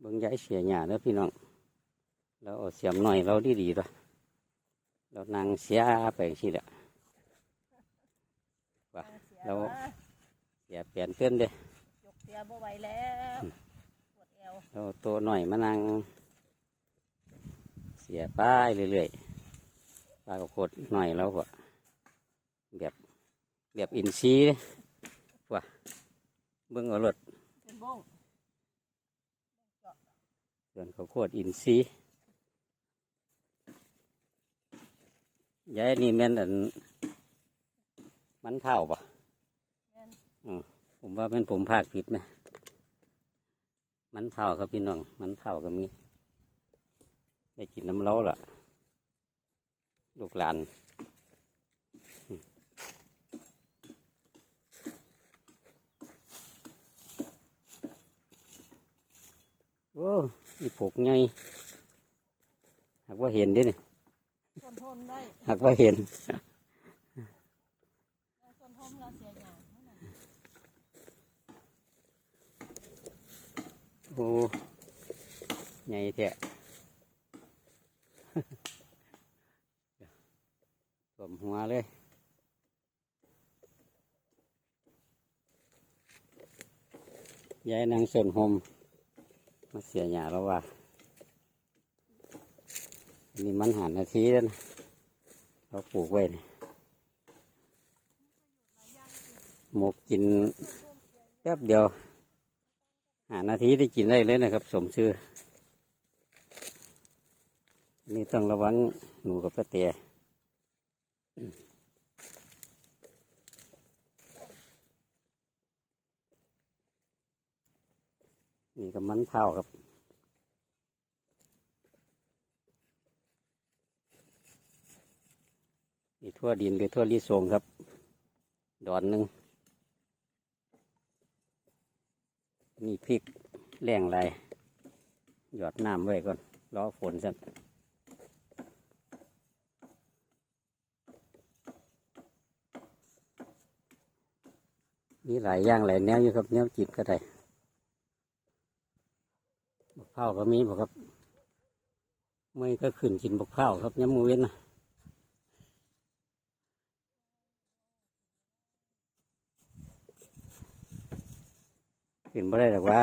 เบิ่งย้ายเสียหยาเด้อพี่น้องเราเอาเสียมหน่อยเราดีดีๆตัวเรานั่งเสียไปสิแหละว่ะเราเราเสียเปลี่ยนเพื่อนเด้ยกเสียบ่ไหวแล้วปวดเอวเราตัวหน่อยมานั่งเสียป้ายเรื่อยๆปลากระโคดหน่อยแล้วก็แบบแบบอินซีย์เด้ว่ะเบิ่งเอารถ เป็นบ้ง ส่วนข้าวโพดอินทรีย์ยายนี่แม่นอันมันเท่าปะแม่นอืมผมว่าเป็นผมภาคผิดนะมันเท่าครับพี่น้อง มันเท่าก็มีได้กินน้ำเล้าล่ะ ลูกหลานอืมโอ้ ยผกไงหากว่าเห็นเดิเนี่ยทนทนได้หากว่าเห็นทนทนเราเสียหยาโอ้ไงแท้สวมหัวเลยยายนางส่วนหม มาเสียหยาแล้วว่าอันนี้มันหานนาทีแล้วนะเราปลูกไว้นี่หมกกินแป๊บเดียว หานาทีได้กินได้เลยนะครับ สมชื่อ นี่ต้องระวังหนูกับกระเตีย นี่ก็มันเผาครับนี่ทั่วดินหรือทั่วลิสงครับ ดอนหนึ่งนี่พริกแรงไรหยอดน้ำไว้ก่อนรอฝนสักมีหลายอย่างหลายแนวอยู่ครับแนวจิบก็ได้ ข้าวก็มีบอกครับไม่ก็ขึ้นกินบกข้าวครับย้ำมือเว้นนะขึ้นไม่ได้หรอกว่า